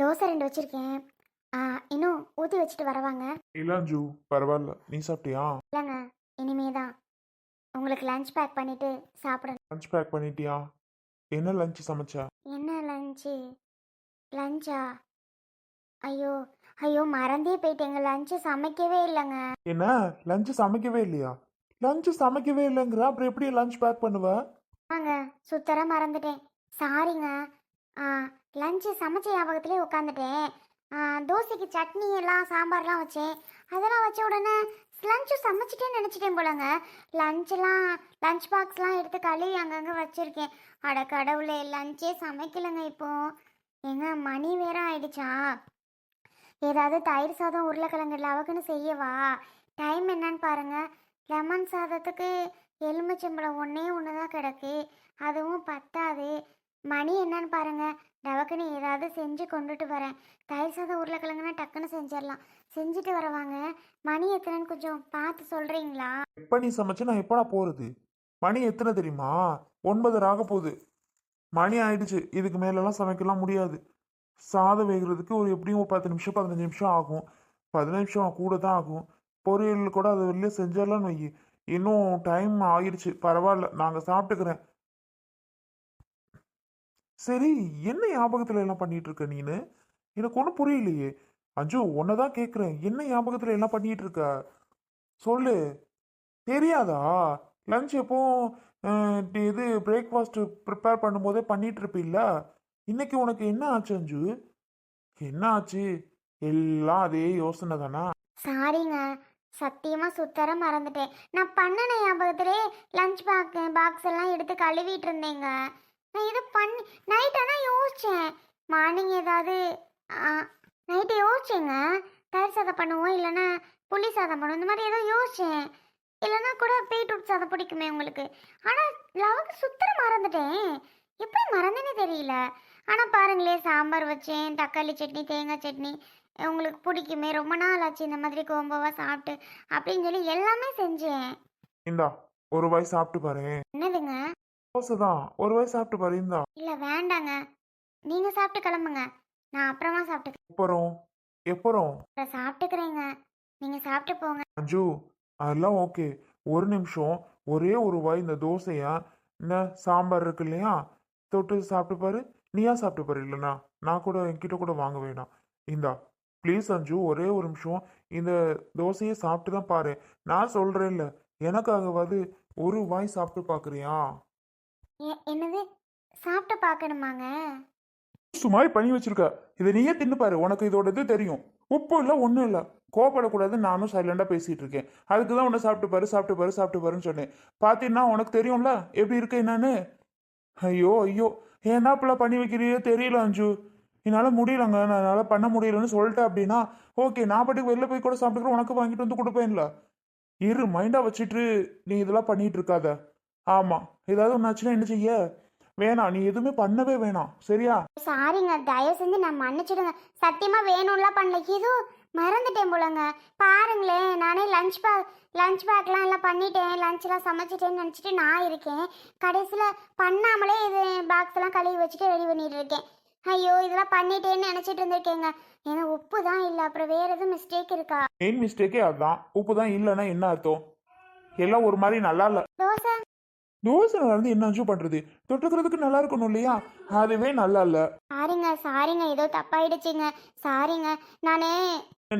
தோசை ரெண்டு வச்சுருக்கேன். இன்னும் ஊற்றி வச்சுட்டு வரவாங்க. இல்ல அஞ்சு பரவாயில்ல. நீ சாப்பிட்டியா? இல்லைங்க இனிமே தான் உங்களுக்கு லஞ்ச் பேக் பண்ணிவிட்டு சாப்பிடணும். லஞ்ச் பேக் பண்ணிட்டியா? என்ன லஞ்ச் சமைச்ச? என்ன லஞ்சு லஞ்சா ஐயோ ஐயோ மறந்தே போயிட்டேங்க. லஞ்சு சமைக்கவே இல்லைங்க. என்ன? லஞ்ச் சமைக்கவே இல்லையா? லஞ்ச் சமைக்கவே இல்லைங்கிற அப்புறம் எப்படி லஞ்ச் பேக் பண்ணுவ? வாங்க சுத்தர மறந்துட்டேன். சாரிங்க ஆ லஞ்சு சமைச்ச ஞாபகத்துலேயே உட்காந்துட்டேன் தோசைக்கு சட்னி எல்லாம் சாம்பார்லாம் வச்சேன். அதெல்லாம் வச்ச உடனே லஞ்சு சமைச்சிட்டேன்னு நினச்சிட்டேன் போலங்க. லஞ்செல்லாம் லஞ்ச் பாக்ஸ்லாம் எடுத்து கழுவி அங்கங்கே வச்சுருக்கேன். அட கடவுளே லஞ்சே சமைக்கலைங்க இப்போ. ஏங்க மணி வேற ஆயிடுச்சா? ஏதாவது தயிர் சாதம் உருளைக்கிழங்கு லவக்குன்னு செய்யவா? டைம் என்னன்னு பாருங்க. லெமன் சாதத்துக்கு எலுமிச்சம்பழம் ஒன்றே ஒன்று தான் கிடக்கு. அதுவும் பத்தாது. மணி என்னன்னு பாருங்கள் டவக்குன்னு ஏதாவது செஞ்சு கொண்டுட்டு வரேன். தயிர் சாதம் உருளைக்கிழங்குனா டக்குன்னு செஞ்சிடலாம். செஞ்சுட்டு வரவாங்க. மணி எத்தனைன்னு கொஞ்சம் பார்த்து சொல்கிறீங்களா எப்ப நீ சமைச்சு? நான் எப்படா போறது? மணி எத்தனை தெரியுமா? ஒன்பது ஆக போகுது. மணி ஆயிடுச்சு. இதுக்கு மேலெல்லாம் சமைக்கலாம் முடியாது. சாதம் வேகிறதுக்கு ஒரு எப்படியும் ஒரு பத்து நிமிஷம் பதினஞ்சு நிமிஷம் ஆகும். பதினஞ்சு நிமிஷம் கூட தான் ஆகும். பொரியல் கூட அது வெளியே செஞ்சிடலாம்னு வை இன்னும் டைம் ஆயிடுச்சு. பரவாயில்ல. நாங்கள் சாப்பிட்டுக்கிறேன். சரி என்ன ஞாபகத்துல எல்லாம் பண்ணிட்டு இருக்க நீனு? எனக்கு ஒன்றும் புரியலையே. அஞ்சு உன்னை தான் கேட்குறேன் என்ன ஞாபகத்துல எல்லாம் பண்ணிட்டு இருக்க சொல்லு. தெரியாதா? லஞ்ச் எப்போ இது பிரேக்ஃபாஸ்ட் ப்ரிப்பேர் பண்ணும்போதே பண்ணிட்டு இருப்பில்ல இன்னைக்கு உனக்கு என்ன ஆச்சு அஞ்சு? என்ன ஆச்சு? எல்லாம் அதே யோசனை தானா? சாரிங்க சத்தியமா சுத்தர மறந்துட்டேன். நான் பண்ணன ஞாபகத்திலே லஞ்ச் பேக் பாக்ஸ் எல்லாம் எடுத்து கழுவிட்டு இருந்தேங்க. நான் இது பண்ணி நைட் ஆனால் யோசித்தேன் மார்னிங் ஏதாவது நைட்டு யோசிச்சேங்க. தயிர் சாதம் பண்ணுவோம் இல்லைன்னா புளி சாதம் பண்ணுவோம் இந்த மாதிரி ஏதோ யோசித்தேன் இல்லைன்னா கூட பீட்ரூட் சாதம் பிடிக்குமே உங்களுக்கு. ஆனால் லவக்கு சுத்தர மறந்துட்டேன். எப்படி மறந்தேனே தெரியல. ஆனால் பாருங்களே சாம்பார் வச்சேன் தக்காளி சட்னி தேங்காய் சட்னி உங்களுக்கு பிடிக்குமே ரொம்ப நாள் ஆச்சு இந்த மாதிரி கோம்போவா சாப்பிட்டு அப்படின்னு சொல்லி எல்லாமே செஞ்சேன். இந்தா ஒரு வாய் சாப்பிட்டு பாரு என்னதுங்க? தோசை தான் ஒரு வாய் சாப்பிட்டு பாரு இந்தா. இல்லை வேண்டாங்க. நீங்கள் சாப்பிட்டு கிளம்புங்க. நான் அப்புறமா சாப்பிட்டு எப்பறம் எப்பறம் அப்புறம் சாப்பிட்டுக்கிறேங்க. நீங்கள் சாப்பிட்டு போங்க. அஞ்சு. அதெல்லாம் ஓகே. ஒரு நிமிஷம். ஒரே ஒரு வாய் இந்த தோசையா? இந்த சாம்பார் இருக்கு இல்லையா? தொட்டு சாப்பிட்டு பாரு. நீயா சாப்பிட்டு பாரு இல்லைண்ணா நான் கூட என்கிட்ட கூட வாங்க வேணாம். இந்தா. ப்ளீஸ் அஞ்சு. ஒரே ஒரு நிமிஷம். இந்த தோசையை சாப்பிட்டு தான் பாரு. நான் சொல்கிறேன் இல்லை எனக்காகவாது ஒரு வாய் சாப்பிட்டு பார்க்குறியா என்னது? சாப்பிட்டு பார்க்கணுமாங்க? சும்மா பண்ணி வச்சிருக்க. இதை நீயே தின்னு பாரு. உனக்கு இதோட இது தெரியும். உப்பு இல்லை ஒன்றும் இல்லை. கோபப்படக்கூடாது நானும் சைலண்டாக பேசிட்டு இருக்கேன். அதுக்கு தான் உன்னை சாப்பிட்டு பாரு சாப்பிட்டு பாரு சாப்பிட்டு பாருன்னு சொன்னேன். பார்த்தீங்கன்னா உனக்கு தெரியும்ல? எப்படி இருக்கு என்னன்னு? ஐயோ ஐயோ. ஏன்னா இப்பெல்லாம் பண்ணி வைக்கிறியோ தெரியல அஞ்சு. என்னால் முடியலங்க. நான் என்னால் பண்ண முடியலன்னு சொல்லிட்டேன் அப்படின்னா ஓகே நான் பாட்டுக்கு வெளில போய் கூட சாப்பிட்டுக்கிறேன் உனக்கு வாங்கிட்டு வந்து கொடுப்பேன்ல. இரு மைண்டாக வச்சுட்டு நீ இதெல்லாம் பண்ணிட்டு இருக்காத. ஆமாம் ஏதாவது ஒன்று ஆச்சுன்னா என்ன செய்ய? வேணாம். நீ எதுவுமே பண்ணவே வேணாம். சரியா? சாரிங்க. தயவு செஞ்சு நான் மன்னிச்சிடுங்க. சத்தியமாக வேணும்லாம் பண்ணல. ஏதோ மறந்துட்டேன் போலங்க. பாருங்களேன். நானே லஞ்ச் பேக் லஞ்ச் பேக்லாம் எல்லாம் பண்ணிட்டேன். லஞ்ச்லாம் சமைச்சிட்டேன்னு நினச்சிட்டு நான் இருக்கேன். கடைசியில் பண்ணாமலே இது பாக்ஸ் எல்லாம் கழுவி வச்சுட்டு ரெடி பண்ணிட்டு இருக்கேன். ஐயோ இதெல்லாம் பண்ணிட்டேன்னு நினச்சிட்டு இருந்திருக்கேங்க. ஏன்னா உப்பு தான் இல்லை. அப்புறம் வேறு எதுவும் மிஸ்டேக் இருக்கா? மெயின் மிஸ்டேக்கே அதுதான் உப்பு தான் இல்லைன்னா என்ன அர்த்தம்? எல்லாம் ஒரு மாதிரி நல்லா இல்லை. தோசை தோசை வந்து என்ன அஞ்சு பண்ணுறது தொட்டுக்கிறதுக்கு நல்லா இருக்கணும் இல்லையா? அதுவே நல்லா இல்லை. சாரிங்க சாரிங்க. ஏதோ தப்பாயிடுச்சுங்க. சாரிங்க. நானே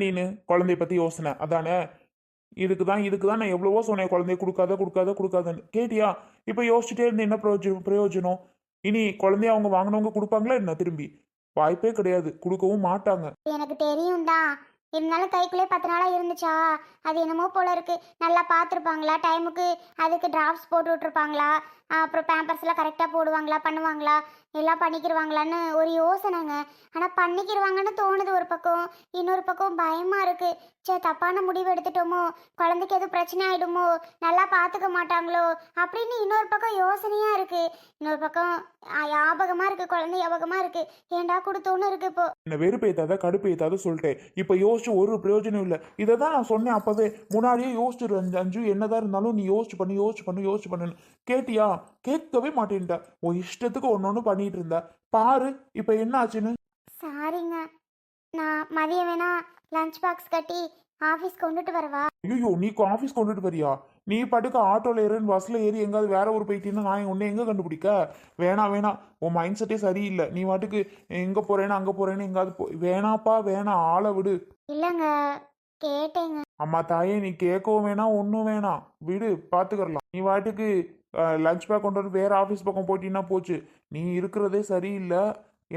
நீனு? குழந்தைய பற்றி யோசனை. அதானே? இதுக்கு தான் இதுக்கு தான் நான் எவ்வளவோ சொன்னேன். குழந்தைய கொடுக்காத கொடுக்காத கொடுக்காதன்னு. கேட்டியா? இப்போ யோசிச்சுட்டே இருந்து என்ன பிரயோஜனம் பிரயோஜனம்? இனி குழந்தைய அவங்க வாங்கினவங்க கொடுப்பாங்களா என்ன திரும்பி? வாய்ப்பே கிடையாது. கொடுக்கவும் மாட்டாங்க. எனக்கு தெரியும் தான் இருந்தாலும் கைக்குள்ளே பத்து நாளாக இருந்துச்சா? அது என்னமோ போல இருக்கு. நல்லா பார்த்துருப்பாங்களா? டைமுக்கு அதுக்கு டிராப்ஸ் போட்டு விட்ருப்பாங்களா அப்புறம் பேம்பர்ஸ்லாம் கரெக்டாக போடுவாங்களா? பண்ணுவாங்களா? எல்லாம் பண்ணிக்கிருவாங்களான்னு ஒரு யோசனைங்க. ஆனால் பண்ணிக்கிருவாங்கன்னு தோணுது ஒரு பக்கம். இன்னொரு பக்கம் பயமாக இருக்குது சே தப்பான முடிவு எடுத்துட்டோமோ? குழந்தைக்கு எதுவும் பிரச்சனை ஆகிடுமோ நல்லா பார்த்துக்க மாட்டாங்களோ? அப்படின்னு இன்னொரு பக்கம் யோசனையாக இருக்குது இன்னொரு பக்கம் ஞாபகமாக இருக்குது குழந்தை ஞாபகமாக இருக்குது ஏண்டா கொடுத்தோன்னு இருக்குது இப்போ. என்ன வெறுப்பேத்தாத கடுப்பேத்தாத சொல்லிட்டேன். இப்போ யோசிச்சு ஒரு பிரயோஜனம் இல்லை. இதை தான் நான் சொன்னேன் அப்பவே. முன்னாடியே யோசிச்சிரு அஞ்சு என்னதான் இருந்தாலும் நீ யோசிச்சு பண்ணு யோசிச்சு பண்ணு யோசிச்சு பண்ணுன்னு. கேட்டியா? கேட்கவே மாட்டேன்ட்ட. உன் இஷ்டத்துக்கு ஒன்று பண்ணிட்டு இருந்த. பாரு இப்போ என்ன ஆச்சுன்னு சாரிங்க நான் மதியம் வேணா லஞ்ச் பாக்ஸ் கட்டி ஆஃபீஸ் கொண்டுட்டு வரவா? ஐயோ நீ ஆஃபீஸ் கொண்டுட்டு வரியா? நீ பாட்டுக்கு ஆட்டோல ஏறுன்னு பஸ்ல ஏறி எங்காவது வேற ஊர் போயிட்டீங்கன்னா நான் உன்னை எங்க கண்டுபிடிக்க? வேணாம் வேணாம் உன் மைண்ட் செட்டே சரியில்லை. நீ பாட்டுக்கு எங்க போறேன்னு அங்க போறேன்னு எங்காவது போ வேணாப்பா வேணாம் ஆளை விடு. இல்லைங்க கேட்டேங்க. அம்மா தாயே நீ கேட்கவும் வேணாம் ஒன்றும் வேணாம் விடு பார்த்துக்கலாம் நீ வாட்டுக்கு லஞ்ச் பேக் கொண்டு வந்து வேற ஆஃபீஸ் பக்கம் போயிட்டீங்கன்னா போச்சு. நீ இருக்கிறதே சரியில்லை.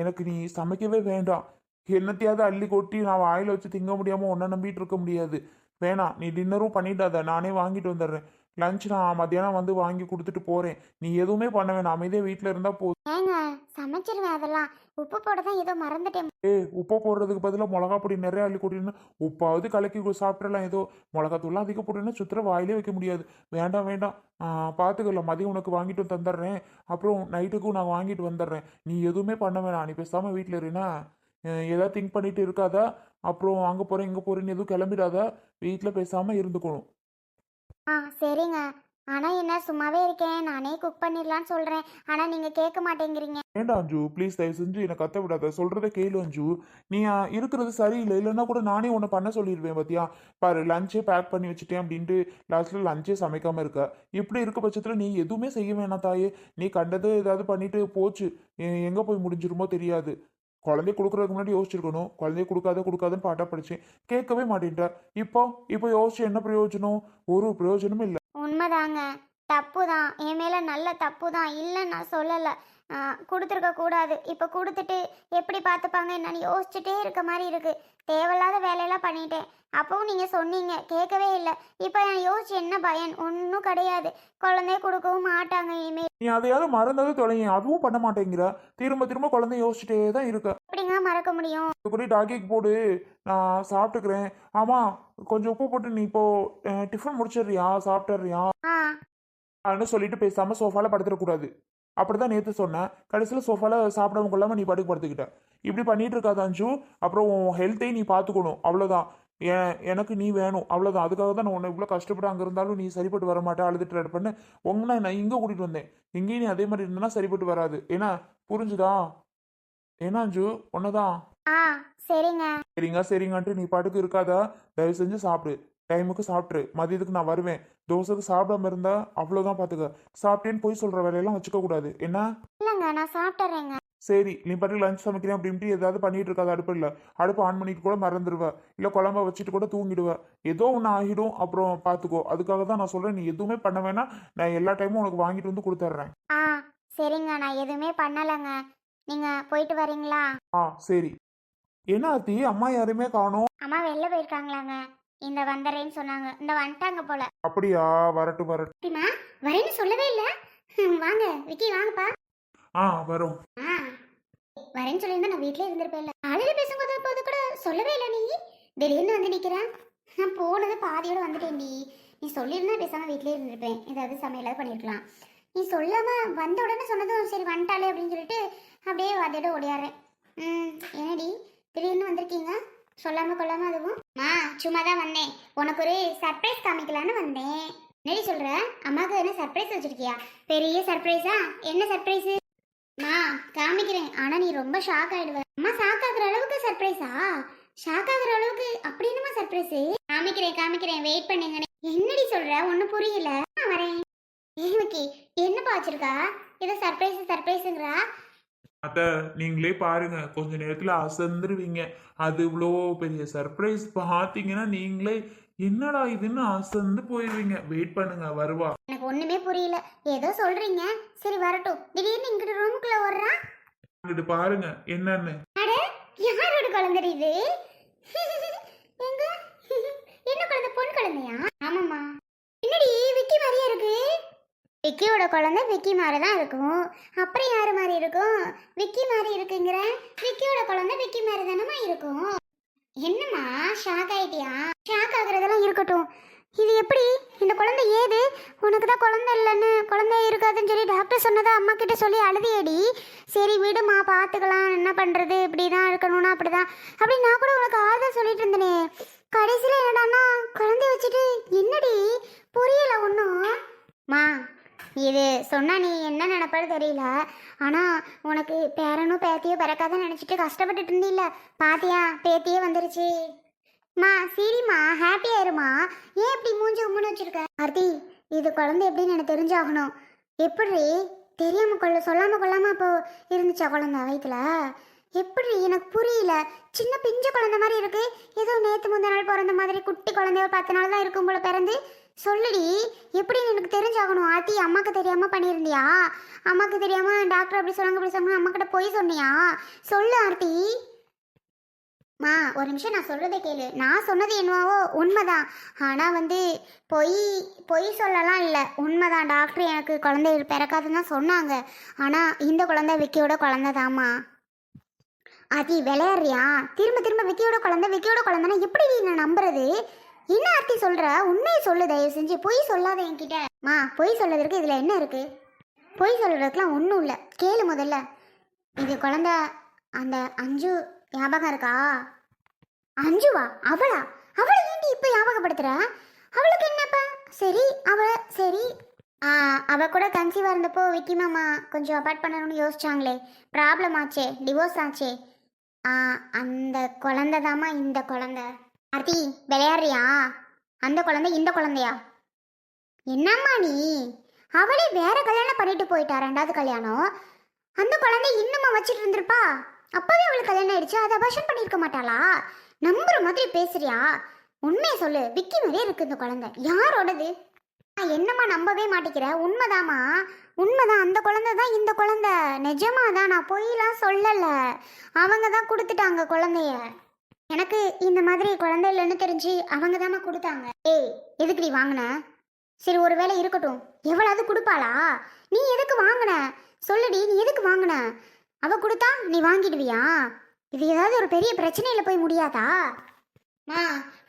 எனக்கு நீ சமைக்கவே வேண்டாம். என்னத்தையாவது அள்ளி கொட்டி நான் வாயில வச்சு திங்க முடியாம உன்னை நம்பிட்டு இருக்க முடியாது. வேணாம் நீ டின்னரும் பண்ணிட்டாத நானே வாங்கிட்டு வந்துடுறேன். லஞ்ச் நான் மத்தியானம் வந்து வாங்கி கொடுத்துட்டு போறேன். நீ எதுவுமே பண்ண வேணாம். அமைதியாக வீட்டில் இருந்தா போதும். ஏங்க சமைச்சிருவேன் அதெல்லாம். உப்பு போட தான் ஏதோ மறந்துட்டேன். ஏய் உப்பை போடுறதுக்கு பதிலாக மிளகா பொடி நிறைய அள்ளி கொட்டினா உப்பாவது கலக்கி சாப்பிட்றலாம் ஏதோ மிளகாத்தூள்லாம் அதிக போட்டுன்னா சுத்தர வாயிலே வைக்க முடியாது. வேண்டாம் வேண்டாம். பார்த்துக்கலாம் மதியம் உனக்கு வாங்கிட்டு தந்துடுறேன். அப்புறம் நைட்டுக்கும் நான் வாங்கிட்டு வந்துடுறேன். நீ எதுவுமே பண்ண வேணாம். நீ பேசாமல் வீட்டில் இருனா ஏதாவது திங்க் பண்ணிட்டு இருக்காத? அப்புறம் அங்கே போகிறேன் இங்கே போகிறேன்னு எதுவும் கிளம்பிடாத? வீட்டில் பேசாமல் இருந்துக்கணும். ஆ சரிங்க. ஆனால் என்ன சும்மாவே இருக்கேன். நானே குக் பண்ணிடலான்னு சொல்கிறேன் ஆனால் நீங்கள் கேட்க மாட்டேங்கிறீங்க. வேண்டாம் அஞ்சு? ப்ளீஸ் தயவு செஞ்சு என்னை கத்த விடாத. சொல்கிறத கேளு அஞ்சு. நீ இருக்கிறது சரியில்லை. இல்லைன்னா கூட நானே உன்னை பண்ண சொல்லிடுவேன் பார்த்தியா பாரு லஞ்சே பேக் பண்ணி வச்சுட்டேன் அப்படின்ட்டு லாஸ்ட்டில் லஞ்சே சமைக்காமல் இருக்க. இப்படி இருக்க பட்சத்தில் நீ எதுவுமே செய்ய வேணாம் தாயே. நீ கண்டது ஏதாவது பண்ணிட்டு போச்சு. எங்கே போய் முடிஞ்சிருமோ தெரியாது. குழந்தை கொடுக்குறதுக்கு முன்னாடி யோசிச்சிருக்கணும். குழந்தைய கொடுக்காத கொடுக்காதன்னு பாட்டா படிச்சேன் கேட்கவே மாட்டேன்ட்ட இப்போ இப்போ யோசிச்சு என்ன பிரயோஜனம்? ஒரு பிரயோஜனமும் இல்லை. உண்மைதாங்க. தப்பு தான் என் மேலே நல்ல தப்பு தான் இல்லைன்னு நான் சொல்லலை. கொடுத்துருக்க கூடாது. இப்போ கொடுத்துட்டு எப்படி பார்த்துப்பாங்க என்னன்னு யோசிச்சுட்டே இருக்க மாதிரி இருக்குது தேவையில்லாத வேலையெல்லாம் பண்ணிட்டேன். அப்பவும் நீங்கள் சொன்னீங்க. கேட்கவே இல்லை. இப்போ நான் யோசிச்சு என்ன பயன்? ஒன்றும் கிடையாது. குழந்தைய கொடுக்கவும் மாட்டாங்க இனிமேல் நீ அதையாவது மறந்தது தொலைங்க அதுவும் பண்ண மாட்டேங்கிற. திரும்ப திரும்ப குழந்தை யோசிச்சுட்டே தான் இருக்க. எப்படிங்க மறக்க முடியும்? இது கூட டாக்கிக்கு போடு. நான் சாப்பிட்டுக்கிறேன். ஆமாம் கொஞ்சம் உப்பு போட்டு நீ இப்போ டிஃபன் முடிச்சிடுறியா? சாப்பிட்டுறியா அப்படின்னு சொல்லிட்டு பேசாமல் சோஃபால படுத்துடக்கூடாது. அப்படிதான் நேற்று சொன்னேன். கடைசியில் சோஃபால சாப்பிடாம கொள்ளாம நீ படுக்க படுத்துக்கிட்ட. இப்படி பண்ணிட்டு இருக்காத அஞ்சு. அப்புறம் உன் ஹெல்த்தையும் நீ பார்த்துக்கணும் அவ்வளோதான் எனக்கு நீ வேணும். அவ்வளோதான் அதுக்காக தான் நான் உன்னை இவ்வளோ கஷ்டப்பட்டு அங்கே இருந்தாலும் நீ சரிப்பட்டு வர மாட்டே அழுதுட்டு பண்ணு. உங்களை நான் இங்கே கூட்டிகிட்டு வந்தேன். இங்கேயும் நீ அதே மாதிரி இருந்தனா சரிப்பட்டு வராது. ஏன்னா புரிஞ்சுதா? ஏன்னா அஞ்சு ஒன்றுதான் ஆ சரிங்க. சரிங்க சரிங்கன்ட்டு நீ பாட்டுக்கு இருக்காதா. தயவு செஞ்சு சாப்பிடு. டைமுக்கு சாப்பிட்ரு மதியத்துக்கு நான் வருவேன். தோசைக்கு சாப்பிடாம இருந்தா அவ்வளோதான் பார்த்துக்க சாப்பிட்டேன்னு போய் சொல்ற வேலையெல்லாம் வச்சுக்க கூடாது. என்ன? இல்லைங்க நான் சாப்பிட்றேங்க சரி நீ பாட்டுக்கு லஞ்ச் சமைக்கிறேன் அப்படின்ட்டு ஏதாவது பண்ணிட்டு இருக்காது அடுப்பு இல்லை அடுப்பு ஆன் பண்ணிட்டு கூட மறந்துடுவ இல்லை குழம்ப வச்சுட்டு கூட தூங்கிடுவ. ஏதோ ஒன்று ஆகிடும். அப்புறம் பார்த்துக்கோ அதுக்காக தான் நான் சொல்கிறேன் நீ எதுவுமே பண்ண வேணாம். நான் எல்லா டைமும் உனக்கு வாங்கிட்டு வந்து கொடுத்துட்றேன் ஆ சரிங்க. நான் எதுவுமே பண்ணலைங்க. நீங்கள் போயிட்டு வரீங்களா? ஆ சரி. என்ன ஆத்தி அம்மா யாரையுமே காணோம். அம்மா வெளில போயிருக்காங்களாங்க. இந்த வந்தரேன்னு சொன்னாங்க. இந்த வந்துட்டாங்க போல. அப்படியா? வரட்டும் வரட்டும். வரேன்னு சொல்லவே இல்லை. வாங்க. விக்கி வாங்கப்பா. ஆ வரோம். ஆ. வரேன்னு சொல்லியிருந்தா நான் வீட்டிலே இருந்திருப்பேன்ல காலையில் பேசும்போது போது கூட சொல்லவே இல்லை நீ. திடீர்னு வந்து நிற்கிறேன் நான் போனது பாதியோட வந்துட்டேன்டி நீ. சொல்லியிருந்தா பேசாமல் வீட்டிலே இருந்திருப்பேன். ஏதாவது சமையலாவது பண்ணியிருக்கலாம். நீ சொல்லாம வந்த உடனே சொன்னதும் சரி வந்துட்டாளே அப்படின்னு சொல்லிட்டு அப்படியே அதோட ஓடியாடுறேன். ம் என்னடி? திடீர்னு வந்திருக்கீங்க? சொல்லாம கொள்ளாம அதுவும்? மா சும்மா தான் வந்தேன். உனக்கு ஒரு சர்ப்ரைஸ் காமிக்கலான்னு வந்தேன். என்னடி சொல்ற? அம்மாவுக்கு என்ன சர்ப்ரைஸ் வச்சிருக்கியா? பெரிய சர்ப்ரைஸா என்ன சர்ப்ரைஸ் மா காமிக்கிறேன். ஆனா நீ ரொம்ப ஷாக் ஆயிடுவ. அம்மா ஷாக் ஆகுற அளவுக்கு சர்ப்ரைஸா ஷாக் ஆகுற அளவுக்கு அப்படி என்னமா சர்ப்ரைஸ் காமிக்கிறேன் காமிக்கிறேன். வெயிட் பண்ணுங்க. என்னடி சொல்ற? ஒண்ணு புரியல. வரேன். ஏமக்கி என்னப்பா வச்சிருக்கா? ஏதோ சர்ப்ரைஸ் சர்ப்ரைஸுங்கிறா அத்தை நீங்களே பாருங்க. கொஞ்ச நேரத்துல அசந்துருவீங்க. அது இவ்வளோ பெரிய சர்ப்ரைஸ் பார்த்தீங்கன்னா நீங்களே என்னடா இதுன்னு அசந்து போயிருவீங்க. வெயிட் பண்ணுங்க வருவா. எனக்கு ஒண்ணுமே புரியல. ஏதோ சொல்றீங்க. சரி வரட்டும். திடீர்னு இங்கிட்டு ரூமுக்குள்ள வர்றா இங்கிட்டு பாருங்க என்னன்னு. அட யாரோட குழந்தை இது? எங்க? என்ன குழந்தை? பொன் குழந்தையா? ஆமாம்மா. என்னடி விக்கி மாதிரியே இருக்கு? விக்கியோட குழந்தை விக்கி மாதிரி தான் இருக்கும். அப்புறம் யாரு மாதிரி இருக்கும்? விக்கி மாதிரி இருக்குங்கிற? விக்கியோட குழந்தை விக்கி மாதிரி தானமா இருக்கும். என்னம்மா? ஷாக் ஆயிட்டியா? ஷாக் ஆகுறதெல்லாம் இருக்கட்டும். இது எப்படி? இந்த குழந்தை ஏது? உனக்கு தான் குழந்தை இல்லைன்னு குழந்தை இருக்காதுன்னு சொல்லி டாக்டர் சொன்னதை அம்மா கிட்ட சொல்லி அழுதியடி. சரி விடுமா பார்த்துக்கலாம். என்ன பண்ணுறது இப்படி தான் இருக்கணும்னா அப்படி தான் அப்படி நான் கூட உனக்கு ஆறுதல் சொல்லிட்டு இருந்தேனே. கடைசியில் என்னடான்னா குழந்தைய வச்சுட்டு என்னடி புரியல ஒன்றும் மா இது சொன்னா நீ என்ன நினைப்பாரு தெரியல. ஆனா உனக்கு பேரனும் பேத்தியோ பிறக்காத நினைச்சிட்டு கஷ்டப்பட்டுட்டு இருந்தீல்ல. பாத்தியா பேத்தியே வந்துருச்சு. மா சரிம்மா ஹாப்பி ஆயிருமா ஏன் இப்படி மூஞ்சி உம்முன்னு வச்சிருக்க? அர்த்தி இது குழந்தை எப்படின்னு எனக்கு தெரிஞ்சாகணும். எப்படி தெரியாம கொள்ள சொல்லாம கொள்ளாம அப்போ இருந்துச்சா குழந்தை வயிற்றுல எப்படி எனக்கு புரியல. சின்ன பிஞ்ச குழந்தை மாதிரி இருக்கு. ஏதோ நேத்து முந்தின நாள் பிறந்த மாதிரி குட்டி குழந்தை ஒரு பத்து நாள் தான் இருக்கும் போல பிறந்து. சொல்லுடி எப்படின்னு எனக்கு தெரிஞ்சாகணும். ஆத்தி அம்மாக்கு தெரியாமல் பண்ணியிருந்தியா? அம்மாக்கு தெரியாமல் டாக்டர் அப்படி சொன்னாங்க அப்படி சொன்னாங்க அம்மா கிட்ட போய் சொன்னியா? சொல்லு ஆர்த்தி. மா ஒரு நிமிஷம் நான் சொல்கிறத கேளு. நான் சொன்னது என்னவோ உண்மைதான். ஆனால் வந்து பொய் பொய் சொல்லலாம் இல்லை. உண்மைதான். டாக்டர் எனக்கு குழந்தை பிறக்காதுன்னு தான் சொன்னாங்க. ஆனால் இந்த குழந்தை விக்கியோட குழந்தை தாம்மா ஆத்தி விளையாடுறியா? திரும்ப திரும்ப விக்கியோட குழந்தை விக்கியோட குழந்தைன்னா எப்படி நீ நான் நம்புறது? என்ன ஆர்த்தி சொல்ற? உண்மையை சொல்லு தயவு செஞ்சு. பொய் சொல்லாத என்கிட்ட. மா பொய் சொல்றதுக்கு இதுல என்ன இருக்கு? பொய் சொல்றதுக்குலாம் ஒன்றும் இல்லை. கேளு முதல்ல. இது குழந்த அந்த அஞ்சு ஞாபகம் இருக்கா? அஞ்சுவா? அவளா? அவளை ஏண்டி இப்போ ஞாபகப்படுத்துற? அவளுக்கு என்னப்பா சரி அவ சரி. ஆ, அவ கூட கன்சீவாக இருந்தப்போ விக்கி மாமா கொஞ்சம் அப்பார்ட் பண்ணணும்னு யோசிச்சாங்களே. ப்ராப்ளம் ஆச்சே டிவோர்ஸ் ஆச்சே. ஆ, அந்த குழந்தை தாமா இந்த குழந்தை. ஆர்த்தி விளையாடுறியா? அந்த குழந்தை இந்த குழந்தையா? என்னம்மா நீ? அவளே வேற கல்யாணம் பண்ணிட்டு போயிட்டா ரெண்டாவது கல்யாணம். அந்த குழந்தை இன்னுமா வச்சுட்டு இருந்திருப்பா? அப்பவே அவளுக்கு கல்யாணம் ஆயிடுச்சு அதை அபாஷன் பண்ணியிருக்க மாட்டாளா? நம்புற மாதிரி பேசுறியா? உண்மையை சொல்லு விக்கி மாதிரியே இருக்கு இந்த குழந்தை. யாரோடது? என்னம்மா நம்பவே மாட்டேங்கிற? உண்மைதாம்மா. உண்மைதான் அந்த குழந்தை தான் இந்த குழந்தை. நிஜமா தான் நான் பொய்லாம் சொல்லலை. அவங்க தான் கொடுத்துட்டாங்க குழந்தைய. எனக்கு இந்த மாதிரி குழந்தை இல்லைன்னு தெரிஞ்சு அவங்க தாம்மா கொடுத்தாங்க. ஏய் எதுக்கு நீ வாங்கின? சரி ஒருவேளை இருக்கட்டும். எவ்வளவு கொடுப்பாளா? நீ எதுக்கு வாங்கின? சொல்லுடி நீ எதுக்கு வாங்கின? அவ கொடுத்தா நீ வாங்கிடுவியா? இது ஏதாவது ஒரு பெரிய பிரச்சனையில் போய் முடியாதா? மா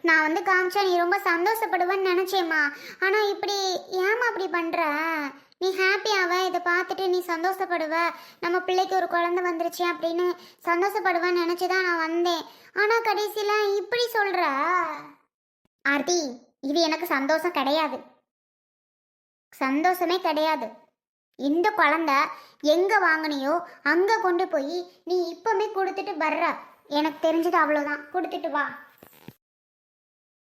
நான் வந்து காமிச்சா நீ ரொம்ப சந்தோஷப்படுவேன்னு நினச்சேம்மா. ஆனால் இப்படி ஏமா அப்படி பண்ணுற நீ ஹாப்பியாவ இதை பார்த்துட்டு நீ சந்தோஷப்படுவ? நம்ம பிள்ளைக்கு ஒரு குழந்தை வந்துருச்சு அப்படின்னு சந்தோஷப்படுவேன்னு நினச்சி தான் நான் வந்தேன். ஆனால் கடைசியில் இப்படி சொல்கிற ஆர்த்தி இது எனக்கு சந்தோஷம் கிடையாது. சந்தோஷமே கிடையாது. இந்த குழந்தை எங்கே வாங்கினியோ அங்கே கொண்டு போய் நீ இப்பவுமே கொடுத்துட்டு வர்ற. எனக்கு தெரிஞ்சது அவ்வளோதான் கொடுத்துட்டு வா.